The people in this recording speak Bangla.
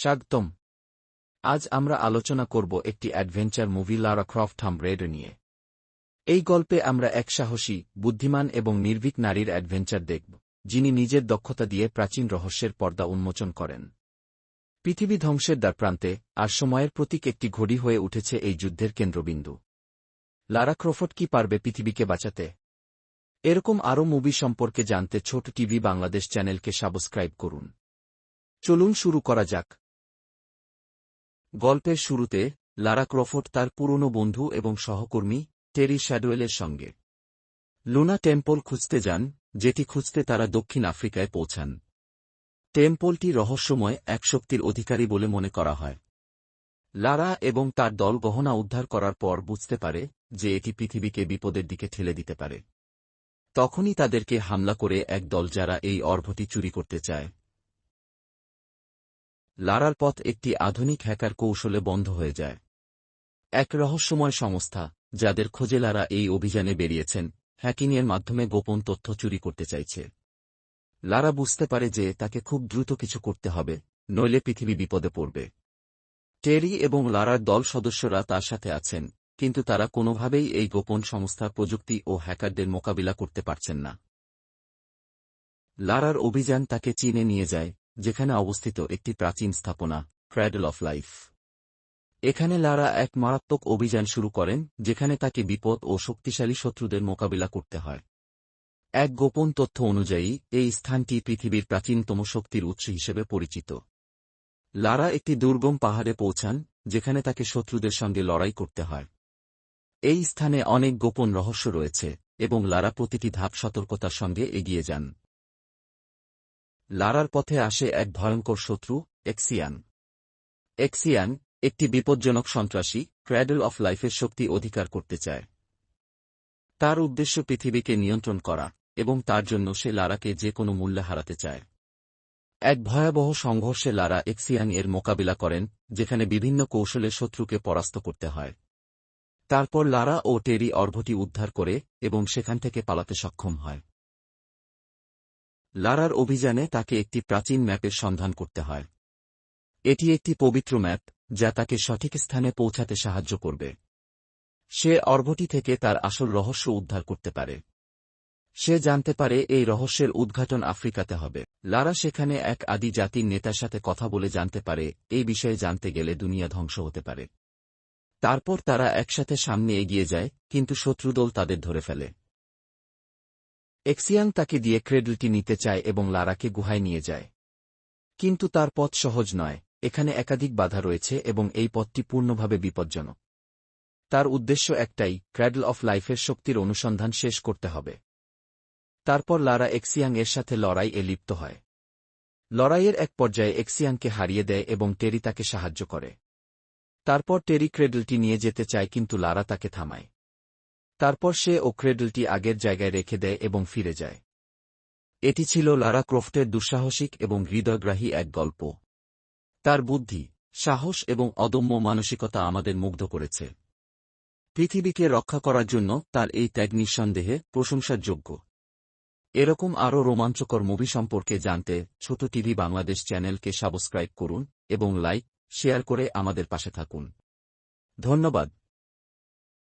স্বাগতম। আজ আমরা আলোচনা করব একটি অ্যাডভেঞ্চার মুভি লারা ক্রফট হাম রেড নিয়ে। এই গল্পে আমরা এক সাহসী, বুদ্ধিমান এবং নির্ভীক নারীর অ্যাডভেঞ্চার দেখব, যিনি নিজের দক্ষতা দিয়ে প্রাচীন রহস্যের পর্দা উন্মোচন করেন। পৃথিবী ধ্বংসের দ্বারপ্রান্তে আর সময়ের প্রতীক একটি ঘড়ি হয়ে উঠেছে এই যুদ্ধের কেন্দ্রবিন্দু। লারা ক্রফট কি পারবে পৃথিবীকে বাঁচাতে? এরকম আরও মুভি সম্পর্কে জানতে ছোট টিভি বাংলাদেশ চ্যানেলকে সাবস্ক্রাইব করুন। চলুন শুরু করা যাক। গল্পের শুরুতে, লারা ক্রফোর্ড তার পুরনো বন্ধু এবং সহকর্মী, টেরি শ্যাডোয়েলের সঙ্গে। লুনা টেম্পল খুঁজতে যান, যেটি খুঁজতে তারা দক্ষিণ আফ্রিকায় পৌঁছান। টেম্পলটি রহস্যময়, এক শক্তির অধিকারী বলে মনে করা হয়। লারা এবং তার দল গহনা উদ্ধার করার পর বুঝতে পারে যে এটি পৃথিবীকে বিপদের দিকে ঠেলে দিতে পারে। তখনই তাদেরকে হামলা করে এক দল যারা এই অর্ভটি চুরি করতে চায়। লারার পথ একটি আধুনিক হ্যাকার কৌশলে বন্ধ হয়ে যায়। এক রহস্যময় সংস্থা, যাদের খোঁজে লারা এই অভিযানে বেরিয়েছেন, হ্যাকিংয়ের মাধ্যমে গোপন তথ্য চুরি করতে চাইছে। লারা বুঝতে পারে যে তাকে খুব দ্রুত কিছু করতে হবে, নইলে পৃথিবী বিপদে পড়বে। টেরি এবং লারার দল সদস্যরা তার সাথে আছেন, কিন্তু তারা কোনোভাবেই এই গোপন সংস্থার প্রযুক্তি ও হ্যাকারদের মোকাবিলা করতে পারছেন না। লারার অভিযান তাকে চীনে নিয়ে যায় যেখানে অবস্থিত একটি প্রাচীন স্থাপনা ক্র্যাডল অফ লাইফ এখানে লারা এক মারাত্মক অভিযান শুরু করেন, যেখানে তাকে বিপদ ও শক্তিশালী শত্রুদের মোকাবিলা করতে হয়। এক গোপন তথ্য অনুযায়ী, এই স্থানটি পৃথিবীর প্রাচীনতম শক্তির উৎস হিসেবে পরিচিত। লারা একটি দুর্গম পাহাড়ে পৌঁছান, যেখানে তাকে শত্রুদের সঙ্গে লড়াই করতে হয়। এই স্থানে অনেক গোপন রহস্য রয়েছে, এবং লারা প্রতিটি ধাপ সতর্কতার সঙ্গে এগিয়ে যান। লারার পথে আসে এক ভয়ঙ্কর শত্রু, এক্সিয়ান। এক্সিয়ান একটি বিপজ্জনক সন্ত্রাসী, ক্র্যাডল অফ লাইফের শক্তি অধিকার করতে চায়। তার উদ্দেশ্য পৃথিবীকে নিয়ন্ত্রণ করা এবং তার জন্য সে লারাকে যে কোনো মূল্যে হারাতে চায়। এক ভয়াবহ সংঘর্ষে লারা এক্সিয়ান এর মোকাবিলা করেন, যেখানে বিভিন্ন কৌশলে শত্রুকে পরাস্ত করতে হয়। তারপর লারা ও টেরি অর্ভটি উদ্ধার করে এবং সেখান থেকে পালাতে সক্ষম হয়। লারার অভিযানে তাকে একটি প্রাচীন ম্যাপের সন্ধান করতে হয়। এটি একটি পবিত্র ম্যাপ, যা তাকে সঠিক স্থানে পৌঁছাতে সাহায্য করবে। সে অর্ভটি থেকে তার আসল রহস্য উদ্ধার করতে পারে। সে জানতে পারে এই রহস্যের উদ্ঘাটন আফ্রিকাতে হবে। লারা সেখানে এক আদি জাতির নেতার সাথে কথা বলে জানতে পারে, এই বিষয়ে জানতে গেলে দুনিয়া ধ্বংস হতে পারে। তারপর তারা একসাথে সামনে এগিয়ে যায়, কিন্তু শত্রুদল তাদের ধরে ফেলে। এক্সিয়াং তাকে দিয়ে ক্রেডলটি নিতে চায় এবং লারাকে গুহায় নিয়ে যায়। কিন্তু তার পথ সহজ নয়, এখানে একাধিক বাধা রয়েছে এবং এই পথটি পূর্ণভাবে বিপজ্জনক। তার উদ্দেশ্য একটাই, ক্র্যাডল অফ লাইফের শক্তির অনুসন্ধান শেষ করতে হবে। তারপর লারা এক্সিয়াং এর সাথে লড়াই এ লিপ্ত হয়। লড়াইয়ের এক পর্যায়ে এক্সিয়াংকে হারিয়ে দেয় এবং টেরি তাকে সাহায্য করে। তারপর টেরি ক্রেডলটি নিয়ে যেতে চায় কিন্তু লারা তাকে থামায়। তারপর সে ও ক্রেডলটি আগের জায়গায় রেখে দেয় এবং ফিরে যায়। এটি ছিল লারা ক্রফটের দুঃসাহসিক এবং হৃদয়গ্রাহী এক গল্প। তার বুদ্ধি, সাহস এবং অদম্য মানসিকতা আমাদের মুগ্ধ করেছে। পৃথিবীকে রক্ষা করার জন্য তার এই ত্যাগ নিঃসন্দেহে প্রশংসার যোগ্য এরকম আরও রোমাঞ্চকর মুভি সম্পর্কে জানতে ছোট টিভি বাংলাদেশ চ্যানেলকে সাবস্ক্রাইব করুন এবং লাইক, শেয়ার করে আমাদের পাশে থাকুন। ধন্যবাদ।